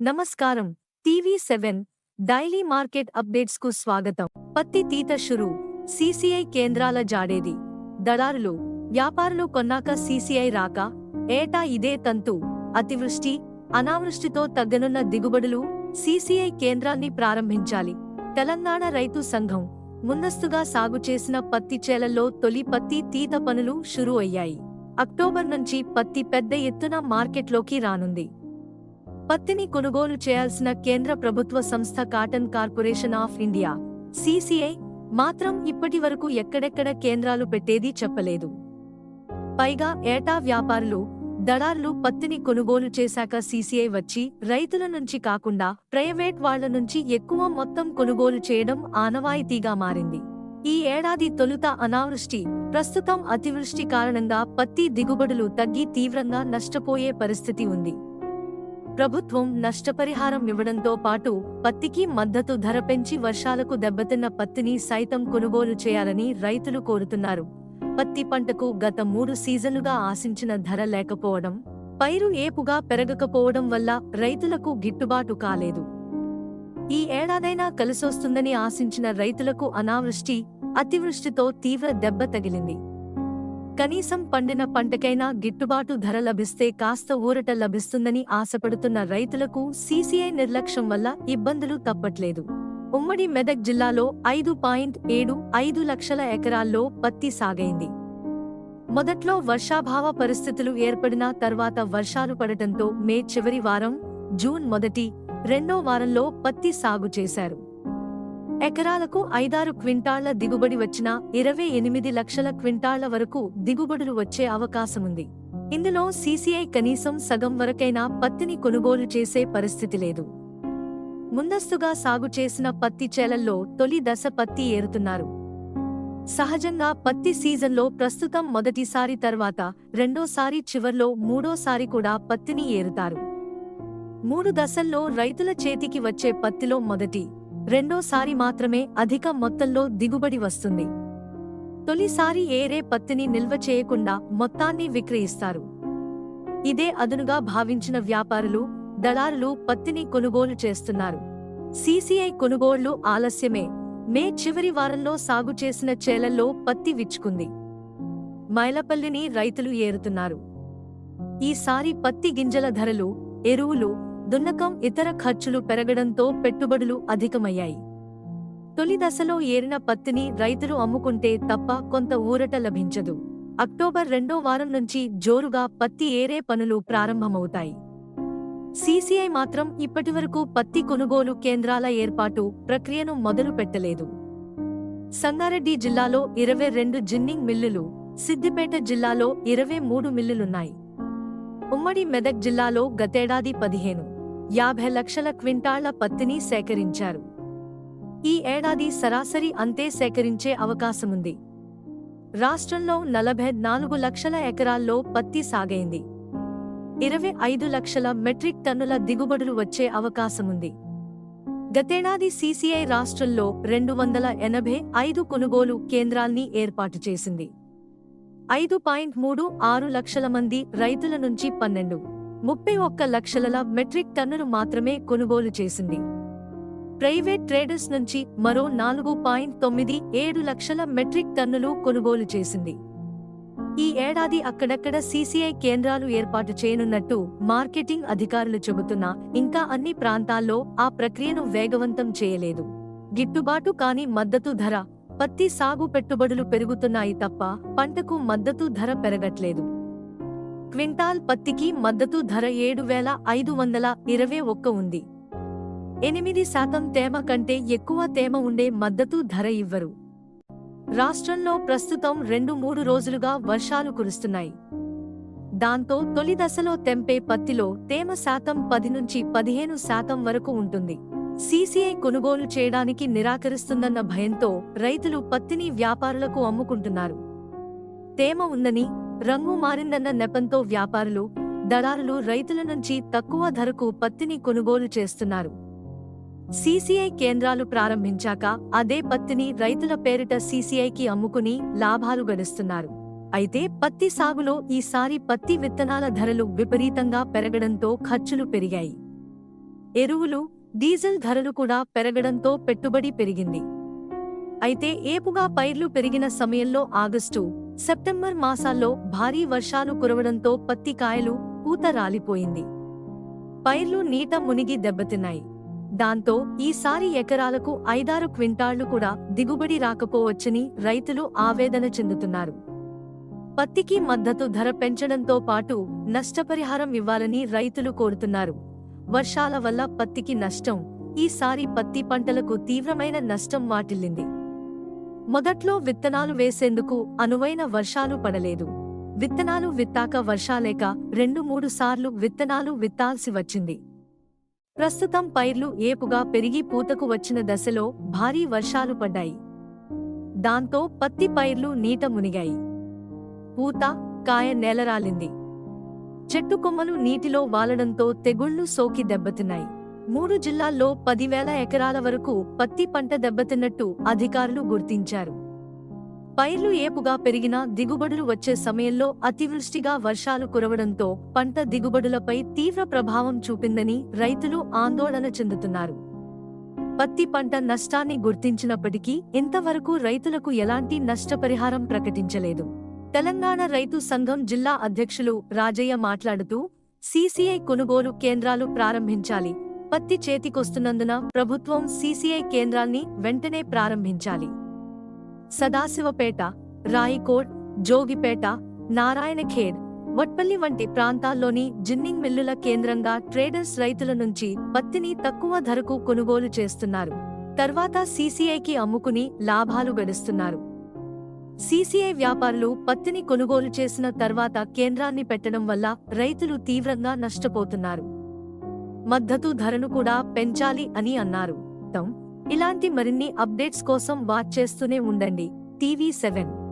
నమస్కారం. TV seven daily market అప్డేట్స్కు స్వాగతం. పత్తి తీత షురు. సీసీఐ కేంద్రాల జాడేది. దళారులు వ్యాపారులు కొన్నాక సీసీఐ రాక ఏటా ఇదే తంతు. అతివృష్టి అనావృష్టితో తగ్గనున్న దిగుబడులు సీసీఐ కేంద్రాన్ని ప్రారంభించాలి. తెలంగాణ రైతు సంఘం ముందస్తుగా సాగు చేసిన పత్తి చేలల్లో తొలి పత్తి తీత పనులు షురు అయ్యాయి. అక్టోబర్ నుంచి పత్తి పెద్ద ఎత్తున మార్కెట్లోకి రానుంది. పత్తిని కొనుగోలు చేయాల్సిన కేంద్ర ప్రభుత్వ సంస్థ cotton corporation of India CCI మాత్రం ఇప్పటి వరకు ఎక్కడెక్కడ కేంద్రాలు పెట్టేది చెప్పలేదు. పైగా ఏటా వ్యాపారులు దళార్లు పత్తిని కొనుగోలు చేశాక సీసీఐ వచ్చి రైతుల నుంచి కాకుండా ప్రైవేట్ వాళ్ళ నుంచి ఎక్కువ మొత్తం కొనుగోలు చేయడం ఆనవాయితీగా మారింది. ఈ ఏడాది తొలుత అనావృష్టి ప్రస్తుతం అతివృష్టి కారణంగా పత్తి దిగుబడులు తగ్గి తీవ్రంగా నష్టపోయే పరిస్థితి ఉంది. ప్రభుత్వం నష్టపరిహారం ఇవ్వడంతో పాటు పత్తికి మద్దతు ధర పెంచి వర్షాలకు దెబ్బతిన్న పత్తిని సైతం కొనుగోలు చేయాలని రైతులు కోరుతున్నారు. పత్తి పంటకు గత మూడు సీజన్లుగా ఆశించిన ధర లేకపోవడం పైరు ఏపుగా పెరగకపోవడం వల్ల రైతులకు గిట్టుబాటు కాలేదు. ఈ ఏడాదైనా కలిసొస్తుందని ఆశించిన రైతులకు అనావృష్టి అతివృష్టితో తీవ్ర దెబ్బ తగిలింది. కనీసం పండిన పంటకైనా గిట్టుబాటు ధర లభిస్తే కాస్త ఊరట లభిస్తుందని ఆశపడుతున్న రైతులకు సీసీఐ నిర్లక్ష్యం వల్ల ఇబ్బందులు తప్పట్లేదు. ఉమ్మడి మెదక్ జిల్లాలో ఐదు పాయింట్ ఏడు ఐదు లక్షల ఎకరాల్లో పత్తి సాగైంది. మొదట్లో వర్షాభావ పరిస్థితులు ఏర్పడిన తర్వాత వర్షాలు పడటంతో మే చివరి వారం జూన్ మొదటి రెండో వారంలో పత్తి సాగు చేశారు. ఎకరాలకు ఐదారు క్వింటాళ్ళ దిగుబడి వచ్చినా ఇరవై ఎనిమిది లక్షల క్వింటాళ్ళ వరకు దిగుబడులు వచ్చే అవకాశముంది. ఇందులో సీసీఐ కనీసం సగం వరకైనా పత్తిని కొనుగోలు చేసే పరిస్థితి లేదు. ముందస్తుగా సాగు చేసిన పత్తి చేలల్లో తొలి దశ పత్తి ఏరుతున్నారు. సహజంగా పత్తి సీజన్లో ప్రస్తుతం మొదటిసారి తర్వాత రెండోసారి చివర్లో మూడోసారి కూడా పత్తిని ఏరుతారు. మూడు దశల్లో రైతుల చేతికి వచ్చే పత్తిలో మొదటి రెండోసారి మాత్రమే అధిక మొత్తంలో దిగుబడి వస్తుంది. తొలిసారి ఏరే పత్తిని నిల్వ చేయకుండా మొత్తాన్ని విక్రయిస్తారు. ఇదే అదునుగా భావించిన వ్యాపారులు దళారులు పత్తిని కొనుగోలు చేస్తున్నారు. సీసీఐ కొనుగోళ్ళు ఆలస్యమే. మే చివరి వారంలో సాగు చేసిన చేలల్లో పత్తి విచ్చుకుంది. మైలపల్లిని రైతులు ఏరుతున్నారు. ఈసారి పత్తి గింజల ధరలు ఎరువులు దున్నకం ఇతర ఖర్చులు పెరగడంతో పెట్టుబడులు అధికమయ్యాయి. తొలి దశలో ఏరిన పత్తిని రైతులు అమ్ముకుంటే తప్ప కొంత ఊరట లభించదు. అక్టోబర్ రెండో వారం నుంచి జోరుగా పత్తి ఏరే పనులు ప్రారంభమవుతాయి. సీసీఐ మాత్రం ఇప్పటివరకు పత్తి కొనుగోలు కేంద్రాల ఏర్పాటు ప్రక్రియను మొదలు పెట్టలేదు. సంగారెడ్డి జిల్లాలో ఇరవై రెండు జిన్నింగ్ మిల్లులు సిద్దిపేట జిల్లాలో ఇరవై మూడు మిల్లులున్నాయి. ఉమ్మడి మెదక్ జిల్లాలో గతేడాది పదిహేను. యాభై లక్షల క్వింటాళ్ళ పత్తిని సేకరించారు. ఈ ఏడాది సరాసరి అంతే సేకరించే అవకాశముంది. రాష్ట్రంలో నలభై నాలుగు లక్షల ఎకరాల్లో పత్తి సాగైంది. ఇరవై ఐదు లక్షల మెట్రిక్ టన్నుల దిగుబడులు వచ్చే అవకాశముంది. గతేడాది సీసీఐ రాష్ట్రంలో రెండు వందల ఎనభై ఐదు కొనుగోలు కేంద్రాల్ని ఏర్పాటు చేసింది. ఐదు పాయింట్ మూడు ఆరు లక్షల మంది రైతుల నుంచి పన్నెండు. ముప్పై ఒక్క లక్షల మెట్రిక్ టన్నులు మాత్రమే కొనుగోలు చేసింది. ప్రైవేట్ ట్రేడర్స్ నుంచి మరో నాలుగు పాయింట్ తొమ్మిది ఏడు లక్షల మెట్రిక్ టన్నులు కొనుగోలు చేసింది. ఈ ఏడాది అక్కడక్కడ సీసీఐ కేంద్రాలు ఏర్పాటు చేయనున్నట్టు మార్కెటింగ్ అధికారులు చెబుతున్నా ఇంకా అన్ని ప్రాంతాల్లో ఆ ప్రక్రియను వేగవంతం చేయలేదు. గిట్టుబాటు కాని మద్దతు ధర పత్తి సాగు పెట్టుబడులు పెరుగుతున్నాయి తప్ప పంటకు మద్దతు ధర పెరగట్లేదు. క్వింటాల్ పత్తికి మద్దతు ధర ఏడు వేల ఐదు వందల ఇరవై ఒక్క ఉంది. ఎనిమిది శాతం తేమ కంటే ఎక్కువ తేమ ఉండే మద్దతు ధర ఇవ్వరు. రాష్ట్రంలో ప్రస్తుతం రెండు మూడు రోజులుగా వర్షాలు కురుస్తున్నాయి. దాంతో తొలి దశలో తెంపే పత్తిలో తేమ శాతం పది నుంచి పదిహేను శాతం వరకు ఉంటుంది. సీసీఐ కొనుగోలు చేయడానికి నిరాకరిస్తుందన్న భయంతో రైతులు పత్తిని వ్యాపారులకు అమ్ముకుంటున్నారు. తేమ ఉందని రంగు మారిందన్న నెపంతో వ్యాపారులు దళారులు రైతుల నుంచి తక్కువ ధరకు పత్తిని కొనుగోలు చేస్తున్నారు. సీసీఐ కేంద్రాలు ప్రారంభించాక అదే పత్తిని రైతుల పేరిట సీసీఐకి అమ్ముకుని లాభాలు గడిస్తున్నారు. అయితే పత్తి సాగులో ఈసారి పత్తి విత్తనాల ధరలు విపరీతంగా పెరగడంతో ఖర్చులు పెరిగాయి. ఎరువులు డీజిల్ ధరలు కూడా పెరగడంతో పెట్టుబడి పెరిగింది. అయితే ఏపుగా పైర్లు పెరిగిన సమయంలో ఆగస్టు సెప్టెంబర్ మాసాల్లో భారీ వర్షాలు కురవడంతో పత్తి కాయలు పూత రాలిపోయింది. పైర్లు నీట మునిగి దెబ్బతిన్నాయి. దాంతో ఈసారి ఎకరాలకు ఐదారు క్వింటాళ్ళు కూడా దిగుబడి రాకపోవచ్చని రైతులు ఆవేదన చెందుతున్నారు. పత్తికి మద్దతు ధర పెంచడంతో పాటు నష్టపరిహారం ఇవ్వాలని రైతులు కోరుతున్నారు. వర్షాల వల్ల పత్తికి నష్టం ఈసారి పత్తి పంటలకు తీవ్రమైన నష్టం వాటిల్లింది. మొదట్లో విత్తనాలు వేసేందుకు అనువైన వర్షాలు పడలేదు. విత్తనాలు విత్తాక వర్షాలేక రెండు మూడు సార్లు విత్తనాలు విత్తాల్సి వచ్చింది. ప్రస్తుతం పైర్లు ఏపుగా పెరిగి పూతకు వచ్చిన దశలో భారీ వర్షాలు పడ్డాయి. దాంతో పత్తి పైర్లు నీట మునిగాయి. పూత కాయ నేలరాలింది. చెట్టు కొమ్మలు నీటిలో వాలడంతో తెగుళ్ళు సోకి దెబ్బతిన్నాయి. మూడు జిల్లాల్లో పదివేల ఎకరాల వరకు పత్తి పంట దెబ్బతిన్నట్టు అధికారులు గుర్తించారు. పైర్లు ఏపుగా పెరిగినా దిగుబడులు వచ్చే సమయంలో అతివృష్టిగా వర్షాలు కురవడంతో పంట దిగుబడులపై తీవ్ర ప్రభావం చూపిందని రైతులు ఆందోళన చెందుతున్నారు. పత్తి పంట నష్టాన్ని గుర్తించినప్పటికీ ఇంతవరకు రైతులకు ఎలాంటి నష్టపరిహారం ప్రకటించలేదు. తెలంగాణ రైతు సంఘం జిల్లా అధ్యక్షులు రాజయ్య మాట్లాడుతూ సీసీఐ కొనుగోలు కేంద్రాలు ప్రారంభించాలి పత్తి చేతికొస్తున్నందున ప్రభుత్వం సీసీఐ కేంద్రాల్ని వెంటనే ప్రారంభించాలి. సదాశివపేట రాయికోడ్ జోగిపేట నారాయణఖేడ్ వట్పల్లి వంటి ప్రాంతాల్లోని జిన్నింగ్ మిల్లుల కేంద్రంగా ట్రేడర్స్ రైతుల నుంచి పత్తిని తక్కువ ధరకు కొనుగోలు చేస్తున్నారు. తర్వాత సీసీఐకి అమ్ముకుని లాభాలు గడిస్తున్నారు. సీసీఐ వ్యాపారులు పత్తిని కొనుగోలు చేసిన తర్వాత కేంద్రాన్ని పెట్టడం వల్ల రైతులు తీవ్రంగా నష్టపోతున్నారు. మద్దతు ధరను కూడా పెంచాలి అని అన్నారు. ఇలాంటి మరిన్ని అప్డేట్స్ కోసం వాచ్ చేస్తూనే ఉండండి. TV seven.